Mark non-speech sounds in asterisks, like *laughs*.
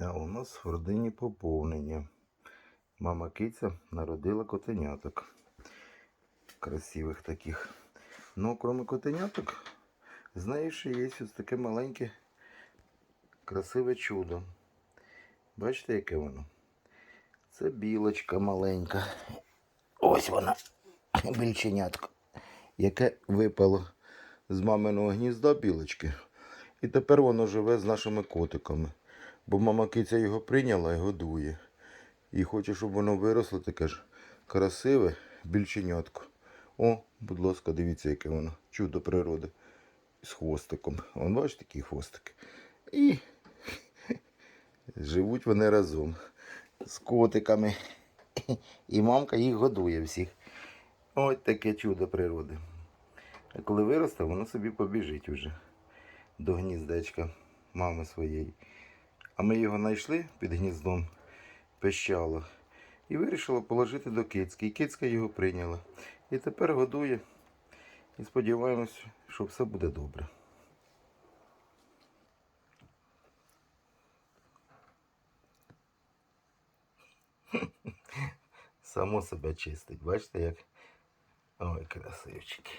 А у нас в родині поповнення. Мама киця народила котеняток. Красивих таких. Ну, крім котеняток, з нею ще є ось таке маленьке красиве чудо. Бачите, яке воно? Це білочка маленька. Ось вона, більченятко, яке випало з маминого гнізда білочки. І тепер воно живе з нашими котиками. Бо мама киця його прийняла і годує. І хоче, щоб воно виросло таке ж красиве більченятко. О, будь ласка, дивіться, яке воно. Чудо природи. З хвостиком. Вон бачите, такий хвостик. І *laughs* живуть вони разом з котиками. І мамка їх годує всіх. Ось таке чудо природи. А коли виросте, воно собі побіжить уже до гніздечка мами своєї. А ми його знайшли під гніздом, пищало, і вирішила положити до кицьки. І кицька його прийняла. І тепер годує. І сподіваємось, що все буде добре. *laughs* Само себе чистить. Бачите, як. Ой, красивчики.